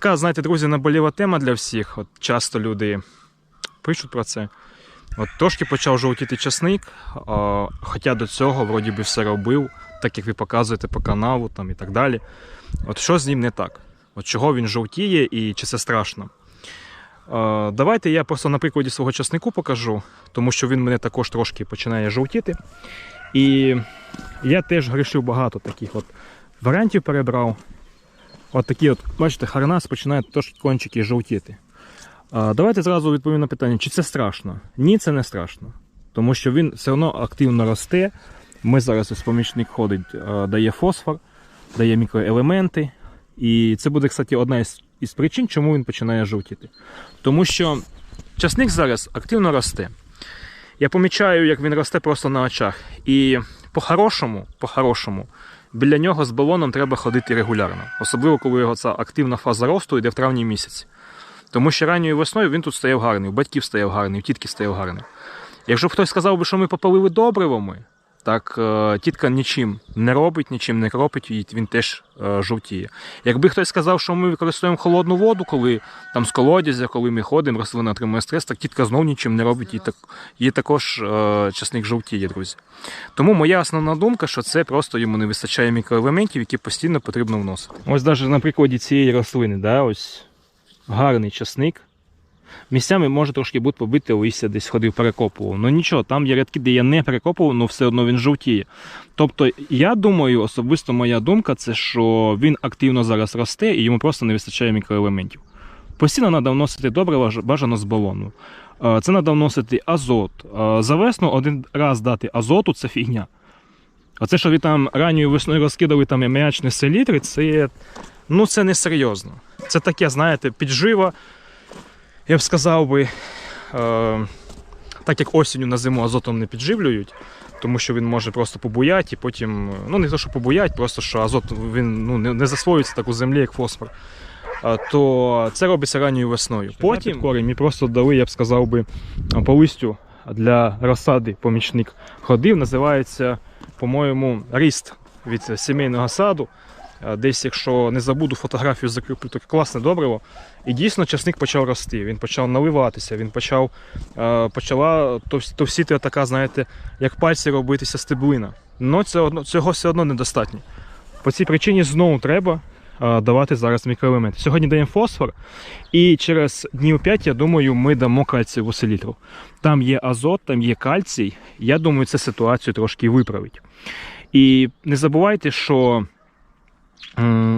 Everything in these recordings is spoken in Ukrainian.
Така, знаєте, друзі, наболіва тема для всіх. От часто люди пишуть про це. От трошки почав жовтіти часник, а, хоча до цього вроді би все робив, так як ви показуєте по каналу там, і так далі. От що з ним не так? От чого він жовтіє і чи це страшно? А, давайте я просто на прикладі свого часнику покажу, тому що він мене також трошки починає жовтіти. І я теж грішив багато таких от варіантів перебрав. От такі, от, бачите, харнас починає трошки кончики жовтіти. Давайте зразу відповім на питання, чи це страшно? Ні, це не страшно. Тому що він все одно активно росте. Ми зараз ось помічник ходить, дає фосфор, дає мікроелементи. І це буде, кстати, одна із, із причин, чому він починає жовтіти. Тому що часник зараз активно росте. Я помічаю, як він росте просто на очах. І по-хорошому, по-хорошому, біля нього з балоном треба ходити регулярно. Особливо, коли його ця активна фаза росту йде в травні місяці. Тому що ранньою весною він тут стояв гарний, у батьків стояв гарний, у тітки стояв гарний. Якщо б хтось сказав би, що ми попалили добривами, так е, тітка нічим не робить, нічим не кропить, і він теж е, жовтіє. Якби хтось сказав, що ми використовуємо холодну воду, коли там з колодязя, коли ми ходимо, рослина отримує стрес, так тітка знов нічим не робить, і так, їй також е, часник жовтіє, друзі. Тому моя основна думка, що це просто йому не вистачає мікроелементів, які постійно потрібно вносити. Ось навіть на прикладі цієї рослини, да, ось гарний часник. Місцями може трошки бути побити листя, десь ходив, перекопував. Ну нічого, там є рядки, де я не перекопував, але все одно він жовтіє. Тобто, я думаю, особисто моя думка, це що він активно зараз росте і йому просто не вистачає мікроелементів. Постійно треба вносити добре, бажано з балону. Це треба вносити азот. За весну один раз дати азоту це фігня. А це, що ви там ранньою весною розкидали там аміачні селітри, це, ну, це несерйозно. Це таке, знаєте, піджива. Я б сказав би, е, так як осінню на зиму азотом не підживлюють, тому що він може просто побуяти і потім, ну не те, що побуять, просто що азот він ну, не, не засвоюється так у землі, як фосфор. Е, То це робиться ранньою весною. Потім корінь просто дали, я б сказав би, по листю для розсади помічник ходив, називається, по-моєму, ріст від сімейного саду. Е, Десь, якщо не забуду, фотографію закріплю, таке класне добриво. І дійсно часник почав рости, він почав наливатися, він почав е, почала товсіти така, знаєте, як пальці робитися стеблина. Но це одно, цього все одно недостатньо. По цій причині знову треба е, давати зараз мікроелементи. Сьогодні даємо фосфор, і через днів 5, я думаю, ми дамо кальцієву селітру. Там є азот, там є кальцій. Я думаю, це ситуацію трошки виправить. І не забувайте, що.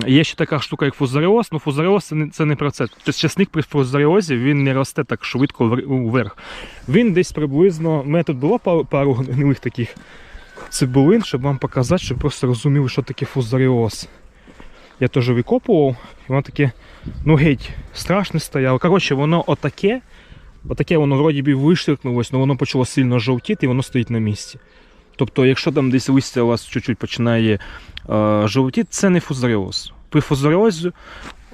Є ще така штука, як фузаріоз. Ну, фузаріоз це не, це не про це. Часник при фузаріозі він не росте так швидко вверх. Він десь приблизно. У мене тут було пару, пару гнилих таких цибулин, щоб вам показати, щоб просто розуміли, що таке фузаріоз. Я теж викопував, і воно таке, ну геть, страшне стояло. Коротше, воно отаке, отаке воно вроді би виштрикнулось, але воно почало сильно жовтіти і воно стоїть на місці. Тобто, якщо там десь листя у вас чуть-чуть починає е, жовтіти, це не фузаріоз. При фузаріозі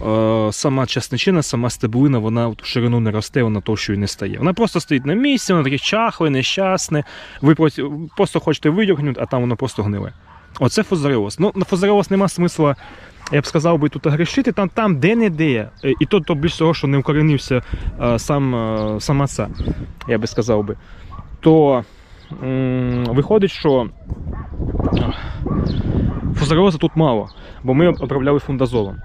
е, сама частничина, сама стеблина, вона в ширину не росте, вона товщою не стає. Вона просто стоїть на місці, вона таке чахле, нещасне. Ви просто хочете видягнути, а там воно просто гниле. Оце фузаріоз. Ну, на фузаріоз нема смисла, я б сказав би, тут грішити, там, там де-не-де. Е, І то, то більш того, що не укоренився е, сам, е, сама ця, я би сказав би. То виходить, що фузаріозу тут мало, бо ми обробляли фундазолом.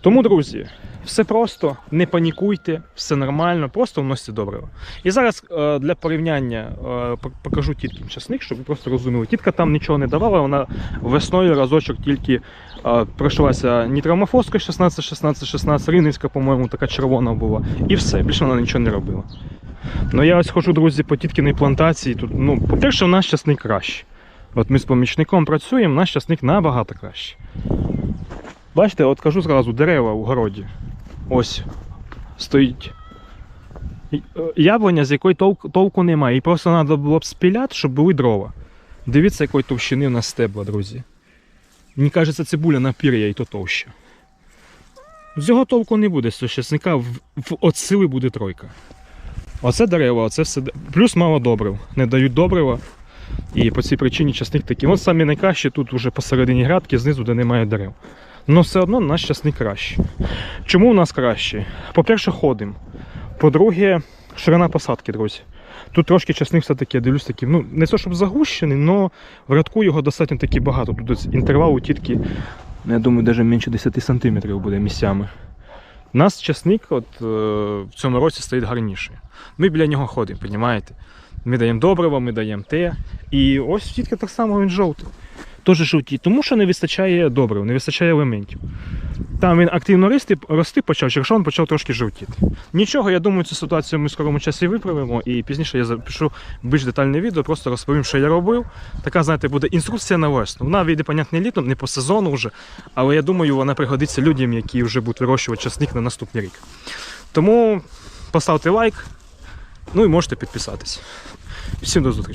Тому, друзі, все просто, не панікуйте, все нормально, просто вносьте добриво. І зараз е, для порівняння е, покажу тіткін часник, щоб ви просто розуміли. Тітка там нічого не давала, вона весною разочок тільки е, пройшлася нітромофоска 16, 16, 16, ринівська, по-моєму, така червона була. І все, більше вона нічого не робила. Ну я ось хожу, друзі, по тіткіній плантації. Тут, ну, по-перше, у нас часник кращий. От ми з помічником працюємо, наш часник набагато краще. Бачите, от кажу зразу, дерева у городі. Ось стоїть е, яблуня, з якої толк, толку немає. І просто треба було б спіляти, щоб були дрова. Дивіться, якої товщини у нас стебла, друзі. Мені кажеться, цибуля на пір'я і то товща. З його толку не буде, з цього часника в, в от сили буде тройка. Оце дерева, оце все. Плюс мало добрив. Не дають добрива. І по цій причині часник такий. От самі найкраще тут уже посередині градки, знизу, де немає дерев. але все одно наш часник краще. Чому у нас краще? По-перше, ходимо. По-друге, ширина посадки, друзі. Тут трошки часник все-таки, я дивлюсь такий, ну, не те, щоб загущений, але в рядку його достатньо таки багато. Тут інтервал у тітки, ну, я думаю, навіть менше 10 см буде місцями. Нас часник от, е, в цьому році стоїть гарніше. Ми біля нього ходимо, розумієте? Ми даємо добриво, ми даємо те. І ось тільки так само він жовтий. Теж жовтий, тому що не вистачає добрив, не вистачає елементів. Там він активно рости, рости почав, через що він почав трошки жовтіти. Нічого, я думаю, цю ситуацію ми в скорому часі виправимо, і пізніше я запишу більш детальне відео, просто розповім, що я робив. Така, знаєте, буде інструкція на весну. Вона вийде, понятне, літом, не по сезону вже, але я думаю, вона пригодиться людям, які вже будуть вирощувати часник на наступний рік. Тому поставте лайк, ну і можете підписатись. Всім до зустрічі.